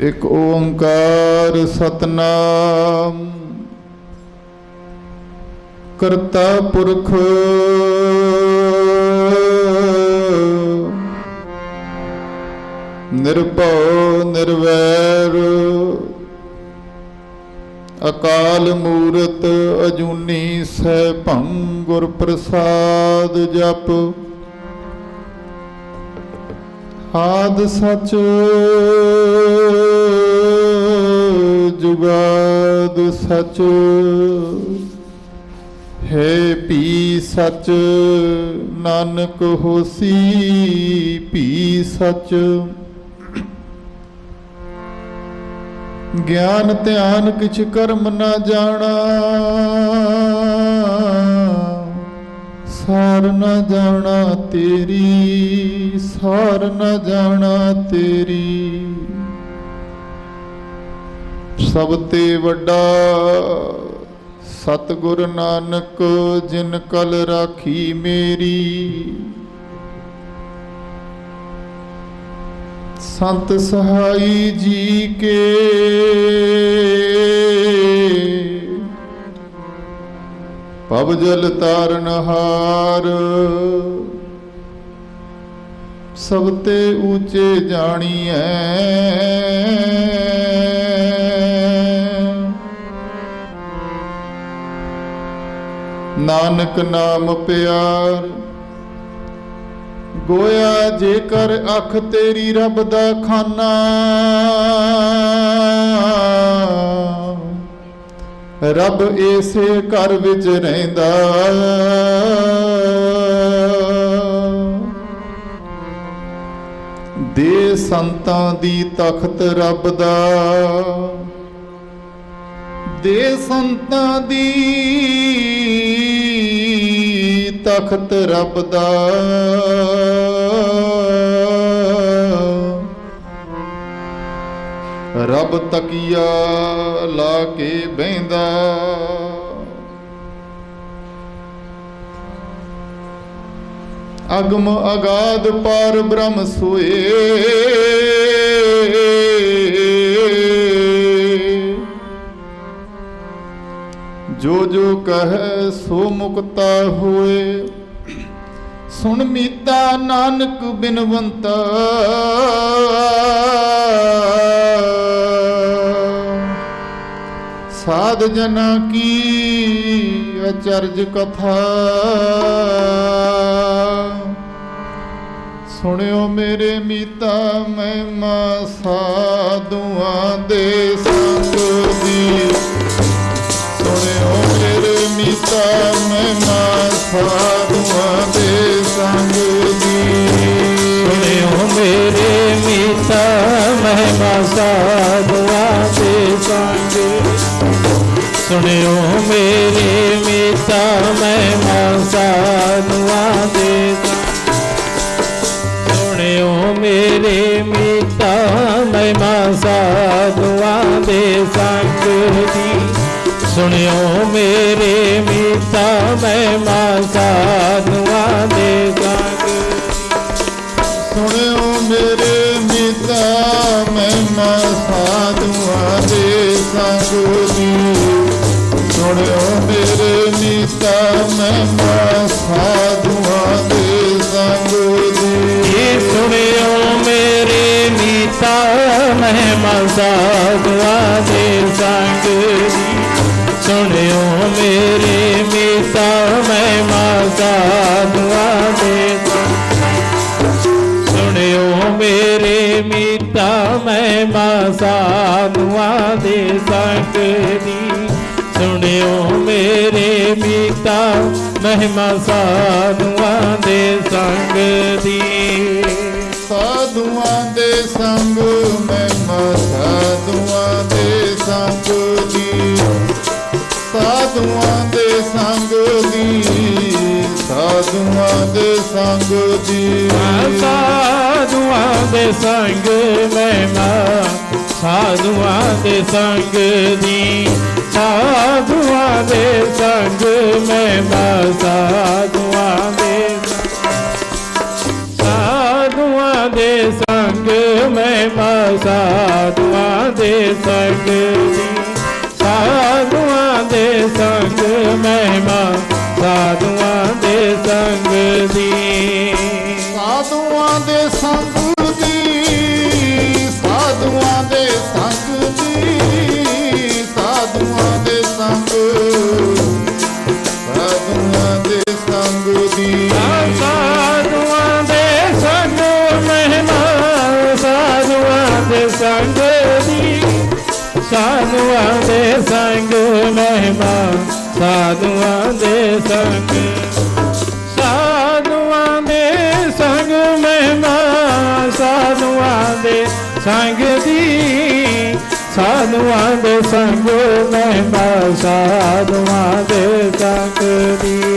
ਇਕ ਓੰਕਾਰ ਸਤਨਾਮ। ਕਰਤਾ ਪੁਰਖ। ਨਿਰਭਉ ਨਿਰਵੈਰ। ਅਕਾਲ ਮੂਰਤ ਅਜੂਨੀ ਸੈਭੰ ਗੁਰ ਪ੍ਰਸਾਦ ਜਪ। ਆਦ ਸਚ ਜੁਗਾਦ ਸਚ। ਹੈ ਪੀ ਸਚ, ਨਾਨਕ ਹੋਸੀ ਪੀ ਸਚ। ਗਿਆਨ ਧਿਆਨ ਕਿਛ ਕਰਮ ਨਾ ਜਾਣਾ। ਸਾਰ ਨਾ ਜਾਣਾ ਤੇਰੀ, ਸਾਰ ਨਾ ਜਾਣਾ ਤੇਰੀ। ਸਭ ਤੇ ਵੱਡਾ ਸਤਿਗੁਰ ਨਾਨਕ, ਜਿਨ ਕਲ ਰਾਖੀ ਮੇਰੀ। ਸੰਤ ਸਹਾਈ ਜੀ ਕੇ ਪਵ ਜਲ ਤਾਰਨ ਹਾਰ ਸਭ ਤੇ ਉੱਚੇ ਜਾਣੀਐ। ਨਾਨਕ ਨਾਮ ਪਿਆਰ। ਗੋਇਆ ਜੇਕਰ ਅੱਖ ਤੇਰੀ ਰੱਬ ਦਾ ਖਾਨਾ। ਰੱਬ ਏਸੇ ਘਰ ਵਿੱਚ ਰਹਿੰਦਾ। ਦੇ ਸੰਤਾਂ ਦੀ ਤਖਤ ਰੱਬ ਦਾ। ਦੇ ਸੰਤਾਂ ਦੀ ਤਖਤ ਰੱਬ ਦਾ। ਰੱਬ ਤਕੀਆ ਲਾ ਕੇ ਬਹਿੰਦਾ। ਅਗਮ ਅਗਾਧ ਪਾਰ ਬ੍ਰਹਮ ਸੋਏ। ਜੋ ਜੋ ਕਹੈ ਸੋ ਮੁਕਤਾ ਹੋਏ। ਸੁਣ ਮੀਤਾ ਨਾਨਕ ਬਿਨਵੰਤ। ਸਾਧ ਜਨਾ ਕੀ ਅਚਰਜ ਕਥਾ। ਸੁਣਿਓ ਮੇਰੇ ਮੀਤਾ ਮਹਿਮਾ, ਸਾਧੂਆਂ ਦੇ ਸੰਗ ਦੀ। ਸੁਣਿਓ ਮੇਰੇ ਮੀਤਾ ਮਹਿਮਾ, ਸਾਧੂਆਂ ਦੇ ਸੰਗ ਦੀ। ਸੁਣਿਓ ਮੇਰੇ ਮੀਤਾ ਮਹਿਮਾ, ਸਾਧੂਆਂ ਦੇ ਸੰਗ ਸੁਣਿਓ ਮੇਰੇ ਮੀਤਾ ਮਹਿਮਾ ਸਾਧੂਆਂ ਦੇ ਸੁਣਿਓ ਮੇਰੇ ਮੀਤਾ ਮਹਿਮਾ ਸਾਧੂਆਂ ਦੇ ਸੰਗ ਦੀ ਸੁਣਿਓ ਮੇਰੇ ਮੀਤਾ ਮਹਿਮਾ ਸਾਧੂਆਂ ਦੇ ਮੇਰੇ ਮੀਤਾ ਮਹਿਮਾ ਸਾਧੂਆਂ ਦੇ ਸੰਗ ਦੀ। ਇਹ ਸੁਣਿਓ ਮੇਰੇ ਮੀਤਾ, ਮੈਂ ਸਾਧੂਆਂ ਦੇ ਸੰਗ ਦੀ। ਸੁਣਿਓ ਮੇਰੇ ਮੀਤਾ ਮਹਿਮਾ ਸਾਧੂਆਂ ਦੇ ਸੁਣਿਓ ਮੇਰੇ ਮੀਤਾ, ਮੈਂ ਸਾਧੂਆਂ ਦੇ ਸੰਗ ਦੀ। ਸੁਣਿਓ ਮੀਤਾ ਮਹਿਮਾ ਸਾਧੂਆਂ ਦੇ ਸੰਗ ਦੀ। ਸਾਧੂਆਂ ਦੇ ਸੰਗ ਮਹਿਮਾ ਸਾਧੂਆਂ ਦੇ ਸੰਗ ਦੀ। ਸਾਧੂਆਂ ਦੇ ਸੰਗ ਦੀ ਸਾਧੂਆਂ ਦੇ ਸੰਗ ਦੀ। ਸਾਧੂਆਂ ਦੇ ਸੰਗ ਮਹਿਮਾ ਸਾਧੂਆਂ ਦੇ ਸੰਗ ਦੀ। ਸਾਧੂਆਂ ਦੇ ਸੰਗ, ਮੈਂ ਮਹਿਮਾ ਸਾਧੂਆਂ ਦੇ ਸਾਧੂਆਂ ਦੇ ਸੰਗ, ਮੈਂ ਮਹਿਮਾ ਸਾਧੂਆਂ ਦੇ ਸੰਗ। ਸਾਧੂਆਂ ਦੇ ਸੰਗ, ਮੈਂ ਮਹਿਮਾ ਸਾਧੂਆਂ ਦੇ ਸੰਗ ਦੀ। ਸਾਧੂਆਂ ਦੇ ਸੰਗ ਸਾਧੂਆਂ ਦੇ ਸੰਗ ਮਹਿਮਾ ਸਾਧੂਆਂ ਦੇ ਸੰਗ ਸਾਧੂਆਂ ਦੇ ਸੰਗ ਮਹਿਮਾ ਸਾਧੂਆਂ ਦੇ ਸੰਗ ਦੀ ਸਾਧੂਆਂ ਦੇ ਸੰਗ ਮਹਿਮਾ ਸਾਧੂਆਂ ਦੇ ਸੰਗ ਦੀ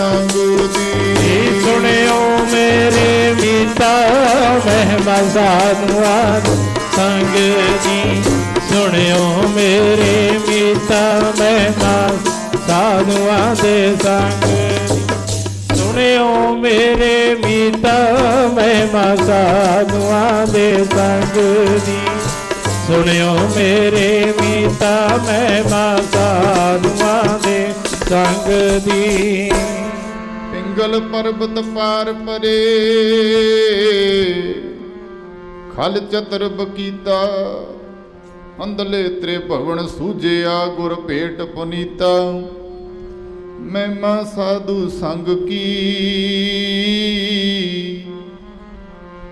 ਸੰਗ ਜੀ ਸੁਣਿਓ ਮੇਰੇ ਮੀਤਾ ਮਹਿਮਾ ਸਾਧੂਆਂ ਦੇ ਸੰਗ ਦੀ ਸੁਣਿਓ ਮੇਰੇ ਮੀਤਾ ਮਹਿਮਾ ਸਾਧੂਆਂ ਦੇ ਸੰਗ ਦੀ ਸੁਣਿਓ ਮੇਰੇ ਮੀਤਾ ਮਹਿਮਾ ਸਾਧੂਆਂ ਦੇ ਸੰਗ ਦੀ ਸੁਣਿਓ ਮੇਰੇ ਮੀਤਾ ਮਹਿਮਾ ਸਾਧੂਆਂ ਦੇ ਸੰਗ ਦੀ ਪਿੰਗਲ ਪਰਬਤ ਪਾਰ ਪਰੇ। ਖਲ ਚਤਰ ਬਕੀਤਾ ਅੰਦਲੇ ਤ੍ਰੇ ਭਵਨ ਸੂਜਿਆ ਗੁਰ ਭੇਟ ਪੁਨੀਤਾ। ਮਹਿਮਾ ਸਾਧੂ ਸੰਗ ਕੀ।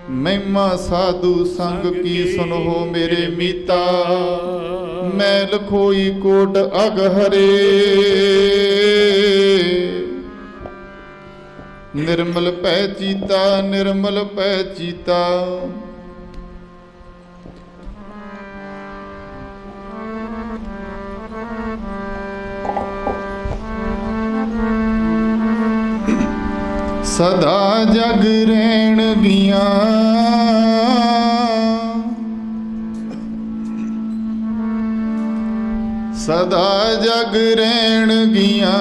ਮਹਿਮਾ ਸਾਧੂ ਸੰਗ ਕੀ ਸੁਨੋ ਮੇਰੇ ਮੀਤਾ। ਮੈਂ ਲਖੋਈ ਕੋਟ ਅਗ ਨਿਰਮਲ ਪੈ ਚੀਤਾ ਨਿਰਮਲ ਪੈ ਚੀਤਾ। ਸਦਾ ਜਗ ਰਹਿਣ ਗੀਆਂ। ਸਦਾ ਜਗ ਰਹਿਣ ਗੀਆਂ।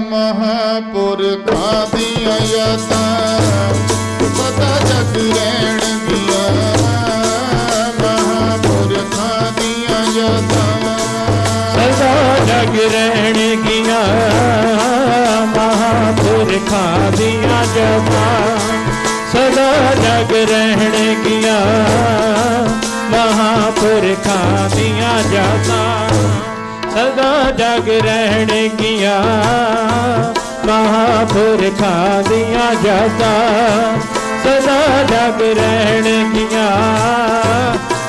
ਮਹਾਪੁਰਖਾਂ ਦੀਆਂ ਯਾਦਾਂ, ਪਤਾ ਜਗ ਰਹਿਣ ਗੀਆਂ। ਮਹਾਪੁਰਖਾਂ ਦੀਆਂ ਯਾਦਾਂ। ਸਦਾ ਜਗ ਰਹਿਣ ਗਿਆ। ਮਹਾਪੁਰਖਾਂ ਦੀਆਂ ਜਪਾਂ ਸਦਾ ਜਗ ਰਹਿਣ ਗਿਆ। ਮਹਾਪੁਰਖਾਂ ਦੀਆਂ ਸਦਾ ਜਗ ਰਹਿਣ ਗੀਆਂ ਮਹਾਪੁਰਖਾਂ ਦੀਆਂ ਜਪਾਂ ਸਦਾ ਜਗ ਰਹਿਣ ਗੀਆਂ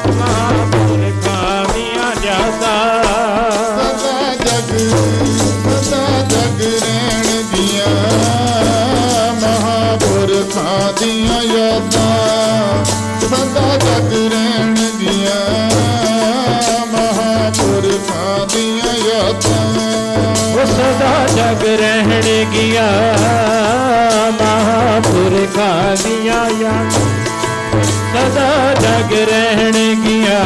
ਮਹਾਪੁਰਖਾਂ ਦੀਆਂ ਜਪਾਂ ਜਗ ਰਹਿਣ ਗਿਆ ਮਹਾਪੁਰਖਾ ਦੀਆਂ ਯਾਦ ਸਦਾ ਜਗ ਰਹਿਣ ਗਿਆ